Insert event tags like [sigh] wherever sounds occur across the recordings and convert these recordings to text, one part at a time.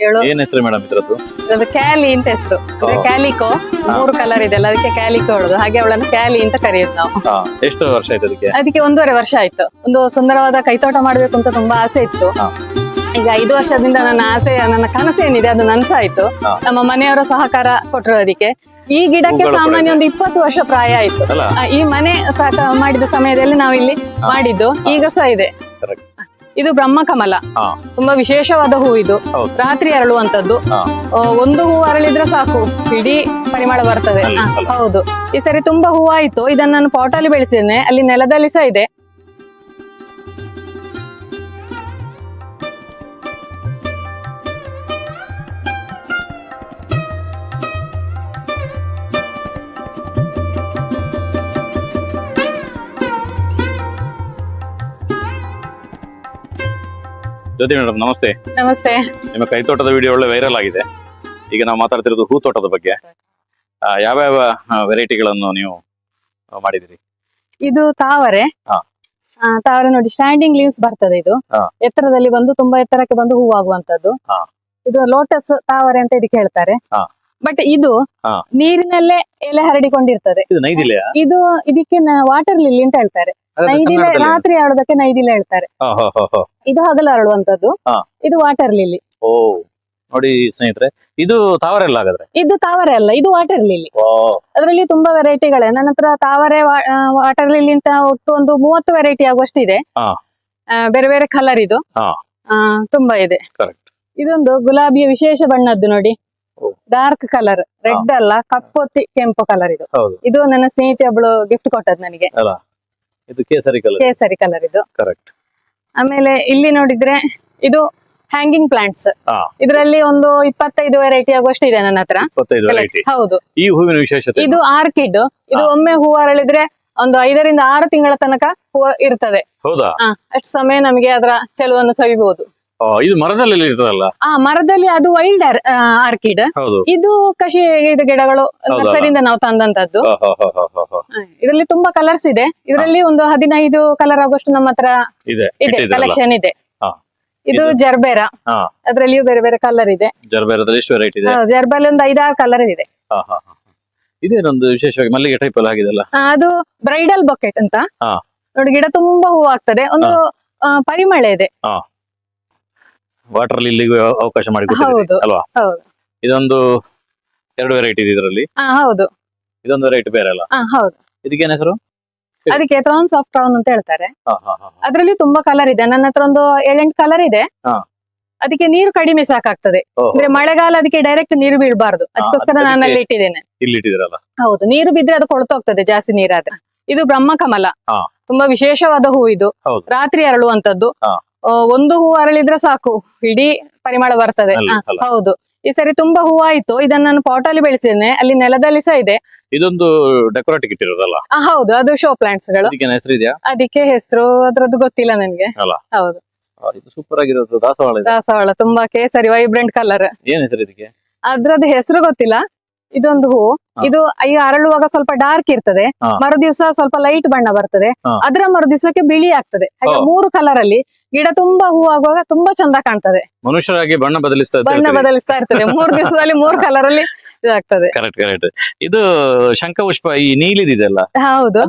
ಏಳು ಏನ್ ಹೆಸರು ಮೇಡಮ್ ಇದ್ರದ್ದು? ಅದು ಕ್ಯಾಲಿ ಅಂತ ಹೆಸರು. ಕ್ಯಾಲಿಕೋ. ಮೂರು ಕಲರ್ ಇದೆ ಅಲ್ಲ ಅದಕ್ಕೆ ಕ್ಯಾಲಿಕೋ ಹೇಳುದು. ಹಾಗೆ ಅವಳನ್ನು ಕ್ಯಾಲಿ ಅಂತ ಕರೆಯೋದು ನಾವು. ಹಾ. ಎಷ್ಟು ವರ್ಷ ಆಯ್ತು ಅದಕ್ಕೆ? ಅದಕ್ಕೆ ಒಂದೂವರೆ ವರ್ಷ ಆಯ್ತು. ಒಂದು ಸುಂದರವಾದ ಕೈತೋಟ ಮಾಡ್ಬೇಕು ಅಂತ ತುಂಬಾ ಆಸೆ ಇತ್ತು. ಹಾ. ಈಗ ಐದು ವರ್ಷದಿಂದ ನನ್ನ ಆಸೆ ನನ್ನ ಕನಸೇನಿದೆ ಅದು ನನ್ಸಾಯ್ತು. ಹಾ. ನಮ್ಮ ಮನೆಯವರ ಸಹಕಾರ ಕೊಟ್ಟರು ಅದಕ್ಕೆ. ಈ ಗಿಡಕ್ಕೆ ಹೂಗಳು ಕೂಡ ಸಾಮಾನ್ಯ ಇದೆ. ಒಂದು ಇಪ್ಪತ್ತು ವರ್ಷ ಪ್ರಾಯ ಆಯ್ತು. ಅಲ್ಲ. ಆ, ಈ ಮನೆ ಸಾಕ ಮಾಡಿದ ಸಮಯದಲ್ಲಿ ನಾವು ಇಲ್ಲಿ. ಮಾಡಿದ್ದು. ಈಗ ಸಹ ಇದೆ. ಇದು ಬ್ರಹ್ಮಕಮಲ ಕಮಲ. ತುಂಬಾ ವಿಶೇಷವಾದ ಹೂ ಇದು. ರಾತ್ರಿ ಅರಳುವಂತದ್ದು. ಒಂದು ಹೂ ಅರಳಿದ್ರೆ ಸಾಕು. ಇಡೀ ಪರಿಮಳ ಬರ್ತದೆ. ಹೌದು. ಈ ಸರಿ ತುಂಬಾ ಹೂವಾಯ್ತು ಆಯ್ತು. ಇದನ್ನ ನಾನು ಪಾಟಲ್ಲಿ ಬೆಳೆಸಿದ್ದೇನೆ ಅಲ್ಲಿ ನೆಲದಲ್ಲಿ ಸಹ ಇದೆ. ಜ್ಯೋತಿ ಮೇಡಮ್ ನಮಸ್ತೆ. ನಮಸ್ತೆ. ನಿಮ್ಮ ಕೈತೋಟದ ವಿಡಿಯೋ ಒಳ್ಳೆ ವೈರಲ್ ಆಗಿದೆ. ಈಗ ನಾವು ಮಾತಾಡ್ತಿರೋದು ಹೂ ತೋಟದ ಬಗ್ಗೆ. ಯಾವ ಯಾವ ವೆರೈಟಿಗಳನ್ನು ನೀವು ಮಾಡಿದಿರಿ ಇದು ತಾವರೆ. ಹಾ. ತಾವರೆ ನೋಡಿ ಸ್ಟ್ಯಾಂಡಿಂಗ್ ಲೀವ್ಸ್ ಬರ್ತದೆ ಇದು. ಹಾ. ಎತ್ತರದಲ್ಲಿ ಬಂದು ತುಂಬಾ ಎತ್ತರಕ್ಕೆ ಬಂದು ಹೂವಾಗುವಂತದ್ದು ಹಾ. ಇದು ಲೋಟಸ್ ತಾವರೆ ಅಂತ ಇದಕ್ಕೆ ಹೇಳ್ತಾರೆ. ಹಾ. ಬಟ್ ಇದು ಹಾ. ನೀರಿನಲ್ಲೇ ಎಲೆ ಹರಡಿಕೊಂಡಿರ್ತದೆ. ಇದು ನೈದಿಲೆಯಾ? ಇದು ಇದಕ್ಕೆ ವಾಟರ್ ಲಿಲ್ಲಿ ಅಂತ ಹೇಳ್ತಾರೆ. ನೈದಿಲೆ ರಾತ್ರಿ ಆಡೋದಕ್ಕೆ ನೈದಿಲೆ ಹೇಳ್ತಾರೆ. ಇದು ಹಗಲು ಅರಳುವಂತದ್ದು ಇದು ವಾಟರ್ ಲಿಲ್ಲಿ ಓ ನೋಡಿ ಸ್ನೇಹಿತರೆ ಇದು ತಾವರೆ ಅಲ್ಲ ಹಾಗಾದ್ರೆ? ಇದು ತಾವರೆ ಅಲ್ಲ ಇದು ವಾಟರ್ ಲಿಲ್ಲಿ ಅದರಲ್ಲಿ ತುಂಬಾ ವೆರೈಟಿಗಳೇ ನನ್ನ ಹತ್ರ ತಾವರೆ ವಾಟರ್ ಲಿಲ್ಲಿ ಅಂತ ಒಟ್ಟು ಒಂದು ಮೂವತ್ತು ವೆರೈಟಿ ಆಗುವಷ್ಟು ಇದೆ. ಹಾ. ಆ, ಬೇರೆ ಬೇರೆ ಕಲರ್ ಇದು. ತುಂಬಾ ಇದೆ. ಇದೊಂದು ಗುಲಾಬಿಯ ವಿಶೇಷ ಬಣ್ಣದ್ದು ನೋಡಿ. ಡಾರ್ಕ್ ಕಲರ್ ರೆಡ್ ಅಲ್ಲ ಕಪ್ಪು ಕೆಂಪು ಕಲರ್ ಇದು. ಇದು ನನ್ನ ಸ್ನೇಹಿತೆ ಒಬ್ಳು ಗಿಫ್ಟ್ ಕೊಟ್ಟದ್ ನನಗೆ. ಇದು ಕೇಸರಿ ಕಲರ್ ಕೇಸರಿ ಕಲರ್ ಇದು. ಕರೆಕ್ಟ್ ಆಮೇಲೆ ಇಲ್ಲಿ ನೋಡಿದ್ರೆ ಇದು ಹ್ಯಾಂಗಿಂಗ್ ಪ್ಲಾಂಟ್ಸ್. ಇದರಲ್ಲಿ ಒಂದು ಇಪ್ಪತ್ತೈದು ವೆರೈಟಿ ಆಗುವಷ್ಟು ಇದೆ ನನ್ನ ಹತ್ರ. ಹೌದು. ಈ ಹೂವಿನ ವಿಶೇಷತೆ ಇದು ಆರ್ಕಿಡ್ ಇದು ಒಮ್ಮೆ ಹೂ ಅರಳಿದ್ರೆ ಒಂದು ಐದರಿಂದ ಆರು ತಿಂಗಳ ತನಕ ಹೂವು ಇರ್ತದೆ. ಹೌದಾ? ಅಷ್ಟು ಸಮಯ ನಮಗೆ ಅದರ ಚೆಲುವನ್ನು ಸವಿಬಹುದು ಇದು ಮರದಲ್ಲಿ ಇರ್ತದಲ್ಲ? ಆ ಮರದಲ್ಲಿ ಅದು ವೈಲ್ಡ್ ಆರ್ಕಿಡ್ ಹೌದು. ಇದು ಕಷಿ ಇದು ಗಿಡಗಳು? ನರ್ಸರಿಯಿಂದ ನಾವು ತಂದಂತದ್ದು. ಹಾ, ಹಾ, ಹಾ, ಹಾ, ಹಾ, ಹಾ. ಇದರಲ್ಲಿ ತುಂಬಾ ಕಲರ್ಸ್ ಇದೆ. ಇದರಲ್ಲಿ ಒಂದು ಹದಿನೈದು ಕಲರ್ ಆಗುವಷ್ಟು ನಮ್ಮ ಹತ್ರ ಇದೆ ಇದೆ? ಕಲೆಕ್ಷನ್ ಇದೆ. ಹಾ. ಇದು ಇದು- ಜರ್ಬೇರ. ಹಾ. ಅದರಲ್ಲಿಯೂ ಬೇರೆ ಬೇರೆ ಕಲರ್ ಇದೆ. ಜರ್ಬೇರದಲ್ಲಿ ಎಷ್ಟು ವೆರೈಟಿ ಇದೆ? ಜರ್ಬಲ್ಲಿ ಒಂದು ಐದಾರು ಕಲರ್ ಇದೆ. ಹಾ, ಹಾ, ಹಾ. ಇದೇನೊಂದು ವಿಶೇಷವಾಗಿ ಮಲ್ಲಿಗೆ ಟೈಪ್ ಅಲ್ಲಿ ಆಗಿದೆಲ್ಲ ಆ, ಅದು ಬ್ರೈಡಲ್ ಬಕೆಟ್ ಅಂತ. ಹಾ. ನೋಡಿ ಗಿಡ ತುಂಬಾ ಹೂ ಆಗ್ತದೆ ಒಂದು ಪರಿಮಳೆ ಪರಿಮಳ ಇದೆ. ವಾಟರ್ ಲಿಲ್ಲಿಗೂ ಅವಕಾಶ ಮಾಡಿ. ಅಲ್ವಾ? ಹೌದು. ಇದೊಂದು ಎರಡು ವೆರೈಟಿ ಇದೆ ಇದರಲ್ಲಿ. ಹಾ ಹೌದು. ಇದೊಂದು ವೆರೈಟಿ ಬೇರೆ ಅಲ್ಲ? ಹಾ ಹೌದು. ಇದಕ್ಕೇನ ಹೆಸರು? ಅದಕ್ಕೆ ಥ್ರೌನ್ಸ್ ಆಫ್ ಟೌನ್ ಅಂತ ಹೇಳ್ತಾರೆ. ಹಾ, ಹಾ, ಹಾ, ಹಾ. ಅದ್ರಲ್ಲಿ ತುಂಬಾ ಕಲರ್ ಇದೆ. ನನ್ನ ಹತ್ರ ಒಂದು ಏಳೆಂಟು ಕಲರ್ ಇದೆ. ಹಾ. ಅದಕ್ಕೆ ನೀರು ಕಡಿಮೆ ಸಾಕಾಗ್ತದೆ. ಓಹೋ, ಅಂದ್ರೆ ಮಳೆಗಾಲ ಅದಕ್ಕೆ ಡೈರೆಕ್ಟ್ ನೀರು ಬೀಳಬಾರ್ದು. ಅದಕ್ಕೋಸ್ಕರ ಅದಕ್ಕೆ- ನಾನು ಅಲ್ಲಿ ಇಟ್ಟಿದ್ದೇನೆ. ಇಲ್ಲಿ ಹೌದು. ನೀರು ಬಿದ್ರೆ ಅದು ಕೊಳ್ತೋಗ್ತದೆ ಜಾಸ್ತಿ ನೀರಾದ್ರೆ. ಇದು ಬ್ರಹ್ಮಕಮಲ ಹಾ. ತುಂಬಾ ವಿಶೇಷವಾದ ಹೂ ಇದು. ಹೌದು. ರಾತ್ರಿ ಅರಳುವಂತದ್ದು ಹಾ. ಒಂದು ಹೂ ಅರಳಿದ್ರೆ ಸಾಕು. ಇಡೀ ಪರಿಮಳ ಬರ್ತದೆ. ಅಲ್ಲಿ ಅಲ್ಲ. ಹೌದು. ಈ ಸರಿ ತುಂಬಾ ಹೂ ಆಯ್ತು. ಇದನ್ನ ನಾನು ಪಾಟಲ್ಲಿ ಬೆಳೆಸಿದ್ದೇನೆ. ಅಲ್ಲಿ ನೆಲದಲ್ಲಿ ಸಹ ಇದೆ. ಇದೊಂದು ಡೆಕೋರೇಟಿವ್ ಇಟ್ಟಿರೋದಲ್ಲ ಹೌದು. ಅದು ಶೋ ಪ್ಲಾಂಟ್ಸ್ಗಳು. ಹೆಸರು ಇದೆಯಾ? ಅದಕ್ಕೆ ಹೆಸರು ಅದ್ರದ್ದು ಗೊತ್ತಿಲ್ಲ ನನಗೆ. ಅಲ್ಲ. ಹೌದು. ಇದು ಸೂಪರ್ ಆಗಿರೋದು ದಾಸವಾಳ ದಾಸವಾಳ ತುಂಬಾ ಕೇಸರಿ ವೈಬ್ರೆಂಟ್ ಕಲರ್ ಏನ್ ಹೆಸರು ಇದಕ್ಕೆ? ಅದ್ರದ್ದು ಹೆಸರು ಗೊತ್ತಿಲ್ಲ. ಇದೊಂದು ಹೂ. ಇದು ಈಗ ಅರಳುವಾಗ ಸ್ವಲ್ಪ ಡಾರ್ಕ್ ಇರ್ತದೆ. ಮರುದಿವಸ ಸ್ವಲ್ಪ ಲೈಟ್ ಬಣ್ಣ ಬರ್ತದೆ. ಅದ್ರ ಅದರ ಮರುದಿವ್ಸಕ್ಕೆ ಬಿಳಿ ಆಗ್ತದೆ. ಹಾಗೆ ಮೂರು ಕಲರ್ ಅಲ್ಲಿ ಗಿಡ ತುಂಬಾ ಹೂ ಆಗುವಾಗ ತುಂಬಾ ಚಂದ ಕಾಣ್ತದೆ. ಮನುಷ್ಯರಾಗಿ ಬಣ್ಣ ಬದಲಿಸ್ತಾ ಬಣ್ಣ ಬದಲಿಸ್ತಾ ಇರ್ತದೆ. ಮೂರ್ ದಿವಸದಲ್ಲಿ ಮೂರ್ [laughs] ಕಲರ್ ಅಲ್ಲಿ ಇದಾಗ್ತದೆ. ಕರೆಕ್ಟ್ ಕರೆಕ್ಟ್ ಇದು ಶಂಖಪುಷ್ಪ ಈ ನೀಲಿದಿದೆಲ್ಲ ಹೌದು.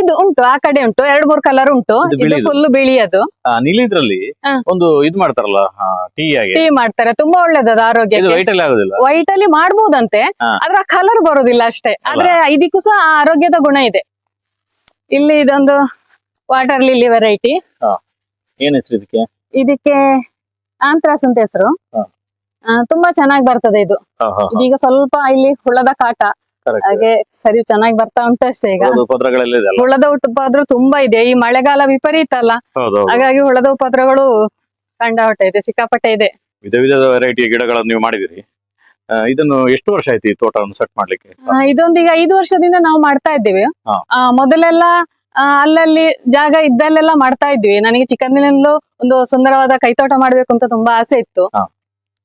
ಇದು ಉಂಟು ಆ ಕಡೆ ಉಂಟು. ಎರಡ್ ಮೂರ್ ಕಲರ್ ಉಂಟು. ಫುಲ್ ಬಿಳಿ ಅದು. ನೀಲಿದ್ರಲ್ಲಿ. ಒಂದು ಇದು ಮಾಡ್ತಾರಲ್ಲ ಟೀ ಆಗಿ ಟೀ ಮಾಡ್ತಾರೆ. ತುಂಬಾ ಒಳ್ಳೇದದ ಇದು ಆರೋಗ್ಯಕ್ಕೆ. ವೈಟ್ ಅಲ್ಲಿ ಆಗುದಿಲ್ಲ? ವೈಟ್ ಅಲ್ಲಿ ಮಾಡ್ಬೋದಂತೆ ಅದ್ರ ಕಲರ್ ಬರೋದಿಲ್ಲ ಅಷ್ಟೇ. ಆದ್ರೆ ಇದಕ್ಕೂ ಸಹ ಆರೋಗ್ಯದ ಗುಣ ಇದೆ. ಇಲ್ಲಿ ಇದೊಂದು ವಾಟರ್ ಲಿಲ್ಲಿ ವೆರೈಟಿ ಏನ್ ಹೆಸರು ಇದಕ್ಕೆ? ಇದಕ್ಕೆ ಆಂತ್ರಾಸ್ ಅಂತ ಹೆಸರು. ತುಂಬಾ ಚೆನ್ನಾಗಿ ಬರ್ತದೆ ಇದು. ಇದೀಗ ಸ್ವಲ್ಪ ಇಲ್ಲಿ ಹುಳದ ಕಾಟ. ಹಾಗೆ ಸರಿ ಚೆನ್ನಾಗಿ ಬರ್ತಾ ಉಂಟು ಅಷ್ಟೇ ಈಗ. ಹುಳದ ಉಪದ್ರ ತುಂಬಾ ಇದೆ. ಈ ಮಳೆಗಾಲ ವಿಪರೀತ ಅಲ್ಲ. ಹಾಗಾಗಿ ಹುಳದ ಉಪದ್ರಗಳು ಕಂಡಾಪಟ್ಟೆ ಇದೆ ಸಿಕ್ಕಾಪಟ್ಟೆ ಇದೆ. ವಿಧ ವಿಧದ ವೆರೈಟಿ ಗಿಡಗಳನ್ನು ನೀವು ಮಾಡಿದಿರಿ ಇದನ್ನು ಎಷ್ಟು ವರ್ಷ ಆಯ್ತು ಈ ತೋಟವನ್ನು ಸೆಟ್ ಮಾಡ್ಲಿಕ್ಕೆ? ಇದೊಂದು ಈಗ ಐದು ವರ್ಷದಿಂದ ನಾವು ಮಾಡ್ತಾ ಇದ್ದೇವೆ. ಮೊದಲೆಲ್ಲಾ ಅಲ್ಲಲ್ಲಿ ಜಾಗ ಇದ್ದಲ್ಲೆಲ್ಲ ಮಾಡ್ತಾ ಇದ್ವಿ. ನನಗೆ ಚಿಕ್ಕಂದಿನಲ್ಲೂ ಒಂದು ಸುಂದರವಾದ ಕೈತೋಟ ಮಾಡ್ಬೇಕು ಅಂತ ತುಂಬಾ ಆಸೆ ಇತ್ತು.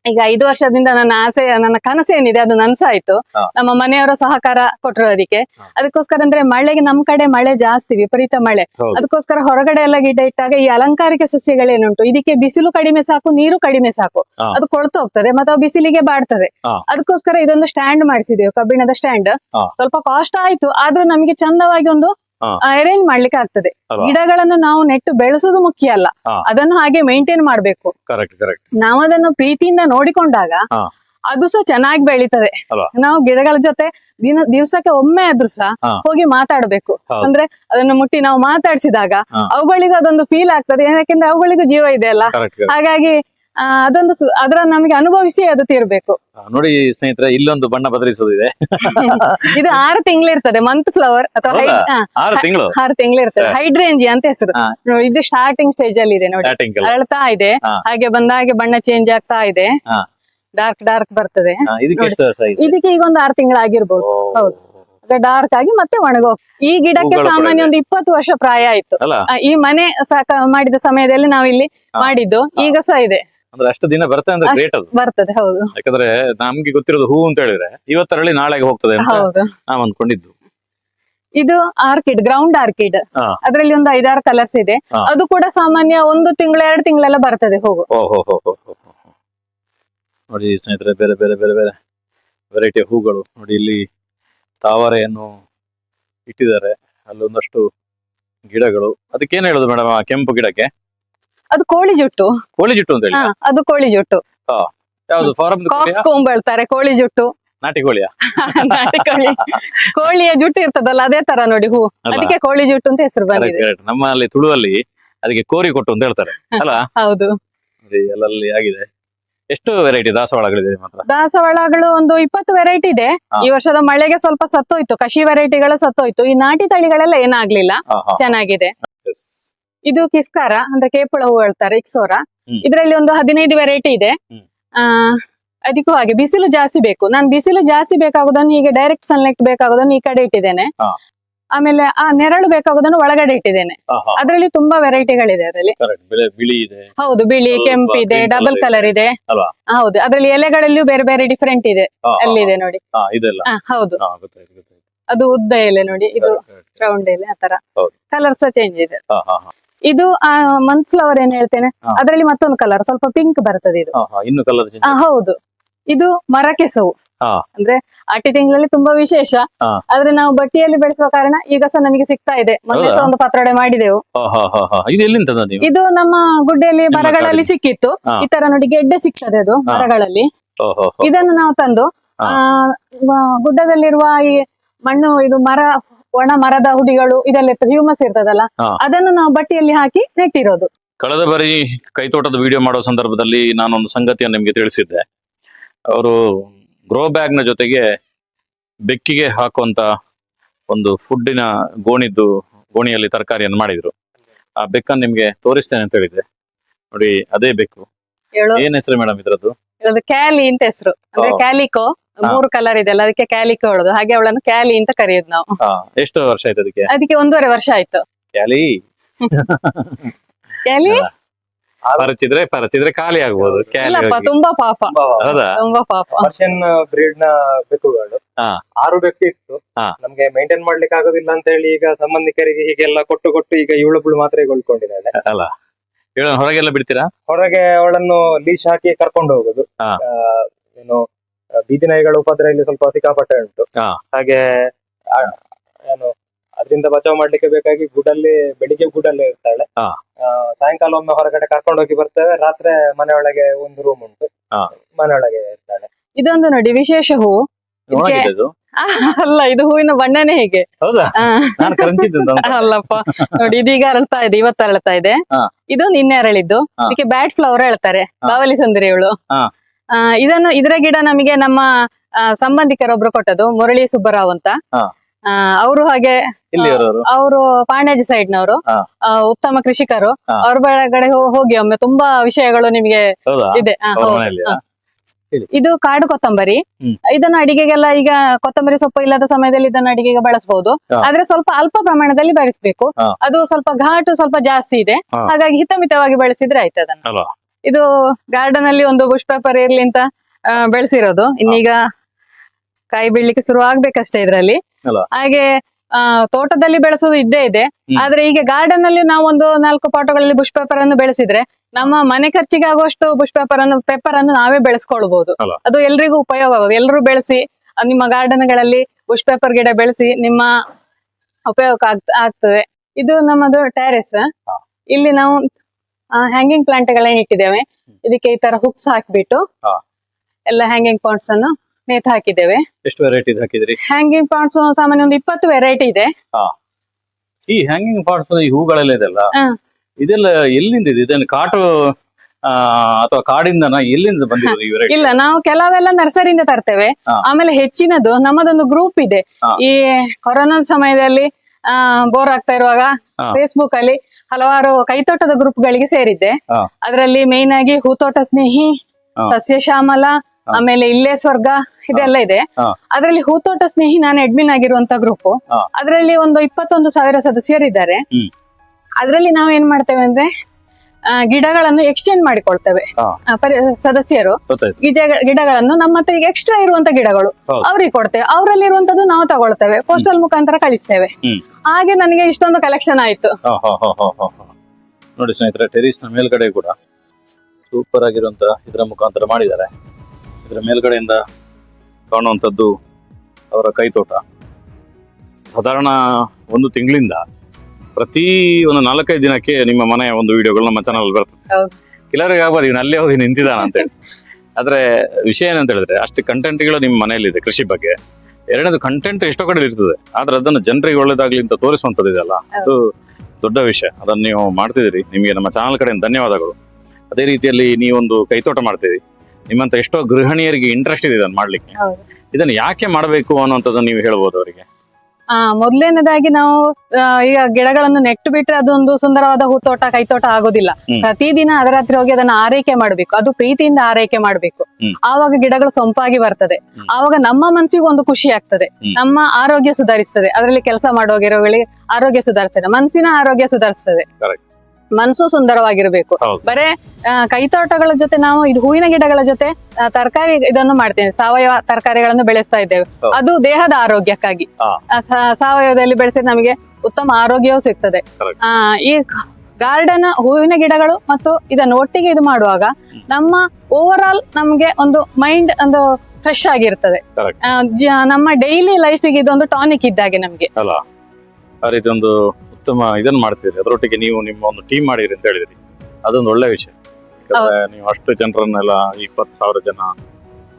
ಈಗ ಐದು ವರ್ಷದಿಂದ ನನ್ನ ಆಸೆ ನನ್ನ ಕನಸೇನಿದೆ ಅದು ನನ್ಸಾಯ್ತು. ನಮ್ಮ ಮನೆಯವರ ಸಹಕಾರ ಕೊಟ್ಟರು ಅದಕ್ಕೆ. ಅದಕ್ಕೋಸ್ಕರ ಅಂದ್ರೆ ಮಳೆಗೆ ನಮ್ ಕಡೆ ಮಳೆ ಜಾಸ್ತಿ ವಿಪರೀತ ಮಳೆ. ಅದಕ್ಕೋಸ್ಕರ ಹೊರಗಡೆ ಎಲ್ಲ ಗಿಡ ಇಟ್ಟಾಗ ಈ ಅಲಂಕಾರಿಕ ಸಸ್ಯಗಳೇನುಂಟು ಇದಕ್ಕೆ ಬಿಸಿಲು ಕಡಿಮೆ ಸಾಕು ನೀರು ಕಡಿಮೆ ಸಾಕು. ಅದು ಕೊಳತು ಹೋಗ್ತದೆ ಮತ್ತೆ ಅವು ಬಿಸಿಲಿಗೆ ಬಾಡ್ತದೆ. ಅದಕ್ಕೋಸ್ಕರ ಇದೊಂದು ಸ್ಟ್ಯಾಂಡ್ ಮಾಡಿಸಿದೆವು ಕಬ್ಬಿಣದ ಸ್ಟ್ಯಾಂಡ್ ಸ್ವಲ್ಪ ಕಾಸ್ಟ್ ಆಯ್ತು ಆದ್ರೂ ನಮಗೆ ಚಂದವಾಗಿ ಒಂದು. ಅರೇಂಜ್ ಮಾಡ್ಲಿಕ್ಕೆ ಆಗ್ತದೆ? ಗಿಡಗಳನ್ನು ನಾವು ನೆಟ್ಟು ಬೆಳೆಸೋದು ಮುಖ್ಯ ಅಲ್ಲ. ಅದನ್ನು ಹಾಗೆ ಮೇಂಟೈನ್ ಮಾಡ್ಬೇಕು. ನಾವು ಅದನ್ನು ಪ್ರೀತಿಯಿಂದ ನೋಡಿಕೊಂಡಾಗ. ಅದು ಸಹ ಚೆನ್ನಾಗಿ ಬೆಳೀತದೆ. ನಾವು ಗಿಡಗಳ ಜೊತೆ ದಿನ ದಿವಸಕ್ಕೆ ಒಮ್ಮೆ ಆದ್ರೂ ಸಹ ಹೋಗಿ ಮಾತಾಡ್ಬೇಕು. ಅಂದ್ರೆ ಅದನ್ನು ಮುಟ್ಟಿ ನಾವು ಮಾತಾಡಿಸಿದಾಗ. ಅವುಗಳಿಗೂ ಅದೊಂದು ಫೀಲ್ ಆಗ್ತದೆ. ಯಾಕೆಂದ್ರೆ ಅವುಗಳಿಗೂ ಜೀವ ಇದೆ ಅಲ್ಲ. ಹಾಗಾಗಿ ಅದೊಂದು ಅದರ ನಮಗೆ ಅನುಭವಿಸಿ ಅದು ತೀರ್ಬೇಕು. ನೋಡಿ ಸ್ನೇಹಿತರೆ ಇಲ್ಲೊಂದು ಬಣ್ಣ ಬದಲಿಸೋದಿದೆ [laughs] ಇದು ಆರು ತಿಂಗಳಿರ್ತದೆ ಮಂತ್ ಫ್ಲವರ್ ಅಥವಾ ಆರು ತಿಂಗಳು? ಆರು ತಿಂಗಳು ಇರ್ತದೆ ಹೈಡ್ರೇಂಜಿ ಅಂತ ಹೆಸರು. ಇದು ಸ್ಟಾರ್ಟಿಂಗ್ ಸ್ಟೇಜ್ ಅಲ್ಲಿ ಇದೆ ನೋಡಿ. ಅರಳ್ತಾ ಇದೆ. ಹಾಗೆ ಬಂದಾಗೆ ಬಣ್ಣ ಚೇಂಜ್ ಆಗ್ತಾ ಇದೆ. ಡಾರ್ಕ್ ಡಾರ್ಕ್ ಬರ್ತದೆ. ಇದಕ್ಕೆ ಈಗ ಒಂದು ಆರು ತಿಂಗಳಾಗಿರ್ಬೋದು ಹೌದು. ಡಾರ್ಕ್ ಆಗಿ ಮತ್ತೆ ಒಣಗೋ ಈ ಗಿಡಕ್ಕೆ ಸಾಮಾನ್ಯ. ಒಂದು ಇಪ್ಪತ್ತು ವರ್ಷ ಪ್ರಾಯ ಆಯ್ತು. ಈ ಮನೆ ಸಾಕ ಮಾಡಿದ ಸಮಯದಲ್ಲಿ ನಾವಿಲ್ಲಿ. ಮಾಡಿದ್ದು. ಈಗ ಸಹ ಇದೆ. ಅಂದ್ರೆ ಅಷ್ಟು ದಿನ ಬರ್ತದೆ ಅಂದ್ರೆ ಗ್ರೇಟ್ ಅದು. ಬರ್ತದೆ ಹೌದು. ಯಾಕಂದ್ರೆ ನಮ್ಗೆ ಗೊತ್ತಿರೋದು ಹೂ ಅಂತ ಹೇಳಿದ್ರೆ ಇವತ್ತರಲ್ಲಿ ನಾಳೆಗೆ ಹೋಗ್ತದೆ ಅಂತ ಹೌದು. ನಾವ್ ಅನ್ಕೊಂಡಿದ್ದು ಇದು ಆರ್ಕಿಡ್ ಗ್ರೌಂಡ್ ಆರ್ಕಿಡ್. ಅದರಲ್ಲಿ ಒಂದು ಐದಾರು ಕಲರ್ಸ್ ಇದೆ. ಅದು ಕೂಡ ಸಾಮಾನ್ಯ ಒಂದು ತಿಂಗಳು ಎರಡು ತಿಂಗಳೆಲ್ಲ ಬರ್ತದೆ ಹೋಗು. ನೋಡಿ ಸ್ನೇಹಿತರೆ ಬೇರೆ ಬೇರೆ ಬೇರೆ ಬೇರೆ ವೆರೈಟಿ ಹೂಗಳು. ನೋಡಿ ಇಲ್ಲಿ ತಾವರೆಯನ್ನು ಇಟ್ಟಿದ್ದಾರೆ. ಅಲ್ಲೊಂದಷ್ಟು ಗಿಡಗಳು. ಅದಕ್ಕೇನ್ ಹೇಳುದು ಮೇಡಮ್ ಆ ಕೆಂಪು ಗಿಡಕ್ಕೆ? ಅದು ಕೋಳಿ ಜುಟ್ಟು. ಕೋಳಿ ಜುಟ್ಟು ಅಂತ ಹೇಳಿ ಹಾ ಅದು ಕೋಳಿ ಜುಟ್ಟು. ಯಾವ್ದು ಫಾರಂ ಕಾಕ್ಸ್ ಕೋಳಿ ಜುಟ್ಟು. ನಾಟಿ ಕೋಳಿಯ? [laughs] ನಾಟಿ ಕೋಳಿ. ಕೋಳಿಯ ಜುಟ್ಟು ಇರ್ತದಲ್ಲ ಅದೇ ತರ ನೋಡಿ ಹೂ. ಅಲ್ಲ ಅದಕ್ಕೆ ಕೋಳಿ ಜುಟ್ಟು ಅಂತ ಹೆಸರು ಕರೆಕ್ಟ್ ಬಂದಿದೆ. ನಮ್ಮಲ್ಲಿ ತುಳುವಲ್ಲಿ ಅದಕ್ಕೆ ಕೋರಿ ಕೊಟ್ಟು ಅಂತ ಹೇಳ್ತಾರೆ. ಅಲ್ಲ ಹೌದು. ನೋಡಿ ಅಲ್ಲಲ್ಲಿ ಆಗಿದೆ. ಎಷ್ಟು ವೆರೈಟಿ ದಾಸವಾಳಗಳಿದೆ ನಿಮ್ಮ ಹತ್ರ? ದಾಸವಾಳಗಳು ಒಂದು ಇಪ್ಪತ್ತು ವೆರೈಟಿ ಇದೆ. ಹಾ. ಈ ವರ್ಷದ ಮಳೆಗೆ ಸ್ವಲ್ಪ ಸತ್ತೋಯ್ತು ಕಷಿ ವೆರೈಟಿಗಳ ಸತ್ತೋಯ್ತು. ಈ ನಾಟಿ ತಳಿಗಳೆಲ್ಲ ಏನಾಗ್ಲಿಲ್ಲ. ಹಾ, ಹಾ. ಚೆನ್ನಾಗಿದೆ. Yes. ಇದು ಕಿಸ್ಕಾರ ಅಂದ್ರೆ ಕೇಪುಳ ಹೂ ಹೇಳ್ತಾರೆ ಇಕ್ಸೋರ. ಇದರಲ್ಲಿ ಒಂದು ಹದಿನೈದು ವೆರೈಟಿ ಇದೆ. ಆ ಅದಕ್ಕೂ ಹಾಗೆ ಬಿಸಿಲು ಜಾಸ್ತಿ ಬೇಕು. ನಾನು ಬಿಸಿಲು ಜಾಸ್ತಿ ಬೇಕಾಗುದನ್ನು ಹೀಗೆ ಡೈರೆಕ್ಟ್ ಸನ್ಲೈಟ್ ಬೇಕಾಗುದನ್ನು ಈ ಕಡೆ ಇಟ್ಟಿದ್ದೇನೆ. ಆಮೇಲೆ ಆ ನೆರಳು ಬೇಕಾಗುದನ್ನು ಒಳಗಡೆ ಇಟ್ಟಿದ್ದೇನೆ. ಅದರಲ್ಲಿ ತುಂಬಾ ವೆರೈಟಿಗಳಿದೆ ಅದರಲ್ಲಿ. ಹೌದು ಬಿಳಿ ಕೆಂಪು ಇದೆ ಡಬಲ್ ಕಲರ್ ಇದೆ? ಹೌದು. ಅದರಲ್ಲಿ ಎಲೆಗಳಲ್ಲಿಯೂ ಬೇರೆ ಬೇರೆ ಡಿಫರೆಂಟ್ ಇದೆ. ಅಲ್ಲಿ ಇದೆ ಅಲ್ಲಿದೆ ನೋಡಿ. ಹೌದು. ಅದು ಉದ್ದ ಎಲೆ ನೋಡಿ. ಇದು. ರೌಂಡ್ ಎಲೆ ಆತರ. ಕಲರ್ ಸಹ ಚೇಂಜ್ ಇದೆ. ಇದು ಮಂತ್ ಫ್ಲವರ್ ಏನ್ ಹೇಳ್ತೇನೆ. ಅದರಲ್ಲಿ ಮತ್ತೊಂದು ಕಲರ್ ಸ್ವಲ್ಪ ಪಿಂಕ್ ಬರ್ತದೆ ಇದು. ಇನ್ನು ಕಲರ್ ಹೌದು ಇದು ಮರಕ್ಕೆ ಹಾ. ಅಂದ್ರೆ ಅಟ್ಟಿ ತಿಂಗಳಲ್ಲಿ ತುಂಬಾ ವಿಶೇಷ ಆದ್ರೆ ನಾವು ಬಟ್ಟಿಯಲ್ಲಿ ಬೆಳೆಸುವ ಕಾರಣ ಈಗ ಸಹ ನಮಗೆ ಸಿಗ್ತಾ ಇದೆ ಮೊನ್ನೆ ಸಹ? ಒಂದು ಪತ್ರೊಡೆ ಮಾಡಿದೆವು ಇದು ನಮ್ಮ ಗುಡ್ಡೆಯಲ್ಲಿ ಮರಗಳಲ್ಲಿ ಸಿಕ್ಕಿತ್ತು. ಈ ತರ ನೋಡಿ ಗೆಡ್ಡೆ ಸಿಗ್ತದೆ ಅದು. ಮರಗಳಲ್ಲಿ. ಇದನ್ನು ನಾವು ತಂದು ಆ ಗುಡ್ಡದಲ್ಲಿರುವ ಈ ಮಣ್ಣು ಇದು ಮರ ಒಣ ಮರದ ಹುಡಿಗಳು ಇದೆಲ್ಲ ಹ್ಯೂಮಸ್ ಇರ್ತದಲ್ಲ. ಅದನ್ನು ನಾವು ಬಟ್ಟೆಯಲ್ಲಿ ಹಾಕಿ ನೆಟ್ಟಿರೋದು. ಕಳೆದ ಬಾರಿ ಕೈತೋಟದ ವಿಡಿಯೋ ಮಾಡೋ ಸಂದರ್ಭದಲ್ಲಿ ನಾನೊಂದು ಸಂಗತಿಯನ್ನು ನಿಮಗೆ ತಿಳಿಸಿದ್ದೆ. ಅವರು ಗ್ರೋ ಬ್ಯಾಗ್ನ ಜೊತೆಗೆ ಬೆಕ್ಕಿಗೆ ಹಾಕುವಂತ ಒಂದು ಫುಡ್ಡಿನ ಗೋಣಿದ್ದು ಗೋಣಿಯಲ್ಲಿ ತರಕಾರಿಯನ್ನು ಮಾಡಿದ್ರು. ಆ ಬೆಕ್ಕನ್ನು ನಿಮ್ಗೆ ತೋರಿಸ್ತೇನೆ ಅಂತ ಹೇಳಿದ್ದೆ. ನೋಡಿ ಅದೇ ಬೆಕ್ಕು. ಏನ್ ಹೆಸರು ಮೇಡಮ್ ಇದ್ರದ್ದು? ಕ್ಯಾಲಿ ಅಂತ ಹೆಸರು. ಕ್ಯಾಲಿಕೋ. ಮೂರು ಕಲರ್ ಇದೆಲ್ಲ ಅದಕ್ಕೆ ಕ್ಯಾಲಿ ಕೇಳೋದು ಹಾಗೆ ಅವಳನ್ನು ಕ್ಯಾಲಿ ಅಂತ ಕರೆಯೋದು ನಾವು. ಹಾ ಎಷ್ಟು ವರ್ಷ ಆಯ್ತು ಅದಕ್ಕೆ? ಅದಕ್ಕೆ ಒಂದೂವರೆ ವರ್ಷ ಆಯ್ತು. ಕ್ಯಾಲಿ? ಕ್ಯಾಲಿ? ಪರಚಿದ್ರೆ ಪರಚಿದ್ರೆ ಖಾಲಿ ಆಗ್ಬೋದು ಕ್ಯಾಲಿ ಇಲ್ಲಪ್ಪ ತುಂಬಾ ಪಾಪ. ಹೌದಾ? ತುಂಬಾ ಪಾಪ. ಪರ್ಷಿಯನ್ ಬ್ರೀಡ್ನ ಬೆಕ್ಕುಗಳು. ಹಾ. ಆರು ಬೆಕ್ಕು ಇತ್ತು. ಹಾ. ನಮ್ಗೆ ಮೇಂಟೈನ್ ಮಾಡ್ಲಿಕ್ಕೆ ಆಗೋದಿಲ್ಲ ಅಂತ ಹೇಳಿ ಈಗ ಸಂಬಂಧಿಕರಿಗೆ ಹೀಗೆಲ್ಲ ಕೊಟ್ಟು ಕೊಟ್ಟು ಈಗ ಇವಳೊಬ್ಳು ಮಾತ್ರ ಈಗ ಉಳ್ಕೊಂಡಿದ್ದಾಳೆ. ಅಲ್ಲ ಇವಳನ್ನ ಹೊರಗೆಲ್ಲ ಬಿಡ್ತೀರಾ? ಹೊರಗೆ ಅವಳನ್ನು ಲೀಶ್ ಹಾಕಿ ಕರ್ಕೊಂಡು ಹೋಗುದು. ಹಾ. ಆ, ಏನು ಬೀದಿ ನಾಯಿಗಳ ಉಪದ್ರ ಇಲ್ಲಿ ಸ್ವಲ್ಪ ಸಿಕ್ಕಾಪಟ್ಟೆ ಉಂಟು. ಹಾ. ಹಾಗೆ ಆ, ಏನು ಅದರಿಂದ ಬಚಾವ್ ಮಾಡ್ಲಿಕ್ಕೆ ಬೇಕಾಗಿ ಗುಡಲ್ಲಿ ಬೆಳಿಗ್ಗೆ ಗುಡಲ್ಲಿ ಇರ್ತಾಳೆ. ಹಾ. ಆ, ಸಾಯಂಕಾಲ ಒಮ್ಮೆ ಹೊರಗಡೆ ಕರ್ಕೊಂಡು ಹೋಗಿ ಬರ್ತೇವೆ. ರಾತ್ರಿ ಮನೆಯೊಳಗೆ ಒಂದು ರೂಮ್ ಉಂಟು. ಹಾ. ಮನೆಯೊಳಗೆ ಇರ್ತಾಳೆ. ಇದೊಂದು ನೋಡಿ ವಿಶೇಷ ಹೂ. ಇದಕ್ಕೆ- ಅದು ಅಲ್ಲ ಇದು ಹೂವಿನ ಬಣ್ಣನೇ ಹೀಗೆ? ಹೌದಾ? ಆ, ನಾನು ಕರಂಚಿದ್ದು ಅಲ್ಲಪ್ಪ. ನೋಡಿ ಇದೀಗ ಅರಳ್ತಾ ಇದೆ ಇವತ್ತು ಅರಳ್ತಾ ಇದೆ. ಹಾ. ಇದು ನಿನ್ನೆ ಅರಳಿದ್ದು. ಹಾ. ಇದಕ್ಕೆ ಬ್ಯಾಟ್ ಫ್ಲವರ್ ಹೇಳ್ತಾರೆ. ಬಾವಲಿ ಸುಂದರಿಯವಳು ಹಾ. ಆ, ಇದನ್ನು ಇದರ ಗಿಡ ನಮಗೆ ನಮ್ಮ ಸಂಬಂಧಿಕರ ಸಂಬಂಧಿಕರೊಬ್ರು ಕೊಟ್ಟದ್ದು ಮುರಳಿ ಸುಬ್ಬರಾವ್ ಅಂತ. ಅವರು ಹಾಗೆ ಅವರು ಪಾಣ್ಯಾಜಿ ಸೈಡ್ ನವರು ಉತ್ತಮ ಕೃಷಿಕರು. ಅವ್ರ ಬೆಳಗಡೆ ಹೋಗಿ ಒಮ್ಮೆ ತುಂಬಾ ವಿಷಯಗಳು ನಿಮಗೆ ಇದೆ. ಇದು ಕಾಡು ಕೊತ್ತಂಬರಿ. ಇದನ್ನ ಅಡಿಗೆಗೆಲ್ಲ ಈಗ ಕೊತ್ತಂಬರಿ ಸೊಪ್ಪು ಇಲ್ಲದ ಸಮಯದಲ್ಲಿ ಇದನ್ನ ಅಡಿಗೆಗೆ ಬಳಸಬಹುದು. ಆದ್ರೆ ಸ್ವಲ್ಪ ಅಲ್ಪ ಪ್ರಮಾಣದಲ್ಲಿ ಬಳಸಬೇಕು. ಅದು ಸ್ವಲ್ಪ ಘಾಟು ಸ್ವಲ್ಪ ಜಾಸ್ತಿ ಇದೆ. ಹಾಗಾಗಿ ಹಿತಮಿತವಾಗಿ ಬಳಸಿದ್ರೆ ಆಯ್ತು ಅದನ್ನ. ಇದು ಗಾರ್ಡನ್ ಅಲ್ಲಿ ಒಂದು ಬುಷ್ ಪೇಪರ್ ಇರ್ಲಿ ಅಂತ ಬೆಳೆಸಿರೋದು. ಇನ್ನೀಗ ಕಾಯಿ ಬೀಳ್ಲಿಕ್ಕೆ ಶುರು ಆಗ್ಬೇಕಷ್ಟೇ ಇದ್ರಲ್ಲಿ. ಹಾಗೆ ಆ, ತೋಟದಲ್ಲಿ ಬೆಳೆಸೋದು ಇದ್ದೇ ಇದೆ. ಆದ್ರೆ ಈಗ ಗಾರ್ಡನ್ ಅಲ್ಲಿ ನಾವು ಒಂದು ನಾಲ್ಕು ಪಾಟುಗಳಲ್ಲಿ ಬುಷ್ ಪೇಪರ್ ಅನ್ನು ಬೆಳೆಸಿದ್ರೆ ನಮ್ಮ ಮನೆ ಖರ್ಚಿಗೆ ಆಗುವಷ್ಟು ಬುಷ್ ಪೇಪರ್ ಅನ್ನು ಪೇಪರ್ ಅನ್ನು ನಾವೇ ಬೆಳೆಸ್ಕೊಳ್ಬಹುದು. ಅದು ಎಲ್ರಿಗೂ ಉಪಯೋಗ ಆಗೋದು. ಎಲ್ಲರೂ ಬೆಳೆಸಿ ನಿಮ್ಮ ಗಾರ್ಡನ್ಗಳಲ್ಲಿ ಬುಷ್ ಪೇಪರ್ ಗಿಡ ಬೆಳೆಸಿ ನಿಮ್ಮ ಉಪಯೋಗ ಆಗ್- ಆಗ್ತದೆ. ಇದು ನಮ್ಮದು ಟೆರೆಸ್ ಇಲ್ಲಿ ನಾವು ಹ್ಯಾಂಗಿಂಗ್ ಪ್ಲಾಂಟ್ ಗಳೇನ್ ಇಟ್ಟಿದ್ದೇವೆ. ಇದಕ್ಕೆ ಈ ತರ ಹುಕ್ಸ್ ಹಾಕಿಬಿಟ್ಟು. ಎಲ್ಲ ಹ್ಯಾಂಗಿಂಗ್ ಪಾಟ್ಸ್ ಅನ್ನು ನೇತು ಹಾಕಿದ್ದೇವೆ. ಎಷ್ಟು ವೆರೈಟಿ ಹಾಕಿದ್ರಿ? ಹ್ಯಾಂಗಿಂಗ್ ಪಾಟ್ಸ್ ಸಾಮಾನ್ಯ ಒಂದು ಇಪ್ಪತ್ತು ವೆರೈಟಿ ಇದೆ. ಈ ಹ್ಯಾಂಗಿಂಗ್ ಪಾಟ್ಸ್ ಈ ಹೂಗಳೆಲ್ಲ ಇದೆಲ್ಲ ಇದೆಲ್ಲ ಎಲ್ಲಿಂದ ಇದೆ? ಇದನ್ನು ಕಾಟು ಅಥವಾ ಕಾಡಿಂದನ? ಎಲ್ಲಿಂದ ವೆರೈಟಿ ಇಲ್ಲ ನಾವು ಕೆಲವೆಲ್ಲ ನರ್ಸರಿಯಿಂದ ತರ್ತೇವೆ. ಆಮೇಲೆ ಹೆಚ್ಚಿನದು ನಮ್ಮದೊಂದು ಗ್ರೂಪ್ ಇದೆ. ಈ ಕೊರೋನಾ ಸಮಯದಲ್ಲಿ ಬೋರ್ ಆಗ್ತಾ ಇರುವಾಗ. ಫೇಸ್ಬುಕ್ ಅಲ್ಲಿ ಹಲವಾರು ಕೈತೋಟದ ಗ್ರೂಪ್ ಗಳಿಗೆ ಸೇರಿದ್ದೆ. ಅದರಲ್ಲಿ ಮೇನ್ ಆಗಿ ಹೂತೋಟ ಸ್ನೇಹಿ. ಸಸ್ಯ ಶ್ಯಾಮಲ ಆಮೇಲೆ ಇಲ್ಲೇ ಸ್ವರ್ಗ ಇದೆಲ್ಲ ಇದೆ. ಅದರಲ್ಲಿ ಹೂತೋಟ ಸ್ನೇಹಿ ನಾನು ಅಡ್ಮಿನ್ ಆಗಿರುವಂತ ಗ್ರೂಪ್. ಅದರಲ್ಲಿ ಒಂದು ಇಪ್ಪತ್ತೊಂದು ಸಾವಿರ ಸದಸ್ಯರಿದ್ದಾರೆ. ಅದರಲ್ಲಿ ನಾವು ಏನ್ ಮಾಡ್ತೇವೆ ಅಂದ್ರೆ ಗಿಡಗಳನ್ನು ಎಕ್ಸ್ಚೇಂಜ್ ಮಾಡಿಕೊಳ್ತೇವೆ. ಸದಸ್ಯರು ಗಿಡಗಳನ್ನು ನಮ್ಮ ಹತ್ರ ಈಗ ಎಕ್ಸ್ಟ್ರಾ ಇರುವಂತ ಗಿಡಗಳು. ಅವ್ರಿಗೆ ಕೊಡ್ತೇವೆ. ಅವರಲ್ಲಿ ಇರುವಂತದ್ದು ನಾವು ತಗೊಳ್ತೇವೆ. ಪೋಸ್ಟಲ್ ಮುಖಾಂತರ ಕಳಿಸ್ತೇವೆ. ಹಾಗೆ ನನಗೆ ಇಷ್ಟೊಂದು ಕಲೆಕ್ಷನ್ ಆಯ್ತು. ನೋಡಿ ಸ್ನೇಹಿತರೆ ಟೆರೀಸ್ನ ಮೇಲ್ಗಡೆ ಕೂಡ ಸೂಪರ್ ಆಗಿರುವಂತ ಇದರ ಮುಖಾಂತರ ಮಾಡಿದ್ದಾರೆ. ಇದರ ಮೇಲ್ಗಡೆಯಿಂದ ಕಾಣುವಂಥದ್ದು ಅವರ ಕೈತೋಟ. ಸಾಧಾರಣ ಒಂದು ತಿಂಗಳಿಂದ ಪ್ರತಿ ಒಂದು ನಾಲ್ಕೈದು ದಿನಕ್ಕೆ ನಿಮ್ಮ ಮನೆಯ ಒಂದು ವಿಡಿಯೋಗಳು ನಮ್ಮ ಚಾನಲ್ ಬರ್ತದೆ. ಕೆಲವರಿಗೆ ಆಗ್ಬಾರ್ದು ಇವ್ನು ಅಲ್ಲೇ ಹೋಗಿ ನಿಂತಿದ್ದಾನ ಅಂತ ಹೇಳಿ. [laughs] ಆದ್ರೆ ವಿಷಯ ಏನಂತ ಹೇಳಿದ್ರೆ ಅಷ್ಟು ಕಂಟೆಂಟ್ಗಳು ನಿಮ್ಮ ಮನೆಯಲ್ಲಿದೆ ಕೃಷಿ ಬಗ್ಗೆ. ಎರಡನೇದು ಕಂಟೆಂಟ್ ಎಷ್ಟೋ ಕಡೆ ಇರ್ತದೆ. ಆದ್ರೆ ಅದನ್ನು ಜನರಿಗೆ ಒಳ್ಳೇದಾಗ್ಲಿ ಅಂತ ತೋರಿಸುವಂಥದ್ದು ಇದೆಲ್ಲ ಅದು ದೊಡ್ಡ ವಿಷಯ. ಅದನ್ನು ನೀವು ಮಾಡ್ತಿದ್ದೀರಿ. ನಿಮಗೆ ನಮ್ಮ ಚಾನಲ್ ಕಡೆಯಿಂದ ಧನ್ಯವಾದಗಳು. ಅದೇ ರೀತಿಯಲ್ಲಿ ನೀವೊಂದು ಕೈತೋಟ ಮಾಡ್ತೀರಿ. ನಿಮ್ಮಂತ ಎಷ್ಟೋ ಗೃಹಿಣಿಯರಿಗೆ ಇಂಟ್ರೆಸ್ಟ್ ಇದೆ ಇದನ್ನು ಮಾಡ್ಲಿಕ್ಕೆ. ಇದನ್ನು ಯಾಕೆ ಮಾಡಬೇಕು ಅನ್ನುವಂಥದ್ದನ್ನು ನೀವು ಹೇಳ್ಬೋದು ಅವರಿಗೆ. ಆ ಮೊದಲನೇದಾಗಿ ನಾವು ಈಗ ಗಿಡಗಳನ್ನು ನೆಟ್ಟು ಬಿಟ್ರೆ ಅದೊಂದು ಸುಂದರವಾದ ಹೂತೋಟ ಕೈತೋಟ ಆಗೋದಿಲ್ಲ. ಪ್ರತಿದಿನ ಅದರ ಹತ್ರ ಹೋಗಿ ಅದನ್ನ ಆರೈಕೆ ಮಾಡಬೇಕು. ಅದು ಪ್ರೀತಿಯಿಂದ ಆರೈಕೆ ಮಾಡಬೇಕು. ಆವಾಗ ಗಿಡಗಳು ಸೊಂಪಾಗಿ ಬರ್ತದೆ. ಆವಾಗ ನಮ್ಮ ಮನಸ್ಸಿಗೂ ಒಂದು ಖುಷಿ ಆಗ್ತದೆ. ನಮ್ಮ ಆರೋಗ್ಯ ಸುಧಾರಿಸ್ತದೆ. ಅದರಲ್ಲಿ ಕೆಲಸ ಮಾಡೋ ಗಿಡಗಳಿಗೆ ಆರೋಗ್ಯ ಸುಧಾರಿಸ್ತದೆ. ಮನಸ್ಸಿನ ಆರೋಗ್ಯ ಸುಧಾರಿಸ್ತದೆ. ಮನಸ್ಸು ಸುಂದರವಾಗಿರ್ಬೇಕು. ಬರೇ ಕೈತೋಟಗಳ ಜೊತೆ ನಾವು ಇದು ಹೂವಿನ ಗಿಡಗಳ ಜೊತೆ ತರಕಾರಿ ಇದನ್ನು ಮಾಡ್ತೇವೆ. ಸಾವಯವ ತರಕಾರಿಗಳನ್ನು ಬೆಳೆಸ್ತಾ ಇದ್ದೇವೆ. ಅದು ದೇಹದ ಆರೋಗ್ಯಕ್ಕಾಗಿ. ಸಾವಯವದಲ್ಲಿ ಬೆಳೆಸಿದ ನಮಗೆ ಉತ್ತಮ ಆರೋಗ್ಯವೂ ಸಿಗ್ತದೆ. ಈ ಗಾರ್ಡನ್ ಹೂವಿನ ಗಿಡಗಳು ಮತ್ತು ಇದನ್ನು ಒಟ್ಟಿಗೆ ಇದು ಮಾಡುವಾಗ ನಮ್ಮ ಓವರ್ ಆಲ್ ನಮ್ಗೆ ಒಂದು ಮೈಂಡ್ ಒಂದು ಫ್ರೆಶ್ ಆಗಿರ್ತದೆ. ನಮ್ಮ ಡೈಲಿ ಲೈಫಿಗೆ ಇದೊಂದು ಟಾನಿಕ್ ಇದ್ದಾಗೆ ನಮ್ಗೆ. ಉತ್ತಮ ಇದನ್ನ ಮಾಡ್ತೀರಿ ಅದರೊಟ್ಟಿಗೆ ನೀವು ನಿಮ್ಮ ಒಂದು ಟೀಮ್ ಮಾಡಿರಿ ಅಂತ ಹೇಳಿದ್ರಿ. ಅದೊಂದು ಒಳ್ಳೆ ವಿಷಯ. ಯಾಕಂದ್ರೆ ನೀವು ಅಷ್ಟು ಜನರನ್ನೆಲ್ಲ ಇಪ್ಪತ್ತು ಸಾವಿರ ಜನ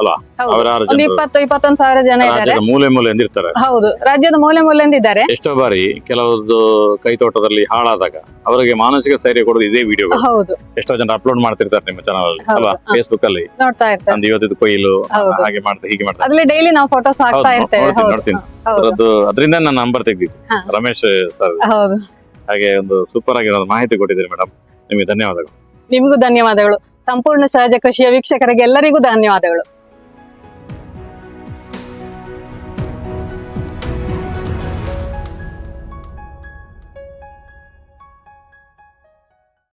ಹೌದು. ಸಾವಿರಾರು ಒಂದು ಇಪ್ಪತ್ತು ಇಪ್ಪತ್ತೊಂದು ಸಾವಿರ ಜನ ಇದ್ದಾರೆ. ರಾಜ್ಯದ ಮೂಲೆ ಮೂಲೆಯಿಂದ ಇರ್ತಾರೆ ಹೌದು ರಾಜ್ಯದ ಮೂಲೆ ಮೂಲೆಯಿಂದ ಇದ್ದಾರೆ ಎಷ್ಟೋ ಬಾರಿ ಕೆಲವೊಂದು ಕೈತೋಟದಲ್ಲಿ ಹಾಳಾದಾಗ ಅವರಿಗೆ ಮಾನಸಿಕ ಸ್ಥೈರ್ಯ ಕೊಡೋದು ಇದೇ ವಿಡಿಯೋ ಹೌದು. ಎಷ್ಟೋ ಜನ ಅಪ್ಲೋಡ್ ಮಾಡ್ತಿರ್ತಾರೆ ನಿಮ್ಮ ಚಾನಲ್ ಅಲ್ಲಿ ಅಲ್ವಾ? ಫೇಸ್ಬುಕ್ ಅಲ್ಲಿ. ನೋಡ್ತಾ ಇರ್ತಾರೆ. ನಂದು ಇವತ್ತಿದ್ದು ಕೊಯ್ಲು ಹೌದು. ಹಾಗೆ ಮಾಡ್ತಾ ಹೀಗೆ ಮಾಡ್ತಾ. ಅದ್ರಲ್ಲಿ ಡೈಲಿ ನಾವು ಫೋಟೋಸ್ ಹಾಕ್ತಾ ಇರ್ತೇವೆ. ನೋಡ್ತೀನಿ, ಹೌದು. ನೋಡ್ತೀನಿ. ಹೌದು. ಅದರದ್ದು ಅದರಿಂದ ನನ್ನ ನಂಬರ್ ತೆಗ್ದಿದ್ದು. ಹಾ. ರಮೇಶ್ ಸರ್. ಹೌದು. ಹಾಗೆ ಒಂದು ಸೂಪರ್ ಆಗಿರೋ ಮಾಹಿತಿ ಕೊಟ್ಟಿದ್ದೀರಿ ಮೇಡಮ್ ನಿಮಗೆ ಧನ್ಯವಾದಗಳು. ನಿಮಗೂ ಧನ್ಯವಾದಗಳು. ಸಂಪೂರ್ಣ ಸಹಜ ಕೃಷಿಯ ವೀಕ್ಷಕರಿಗೆ ಎಲ್ಲರಿಗೂ ಧನ್ಯವಾದಗಳು.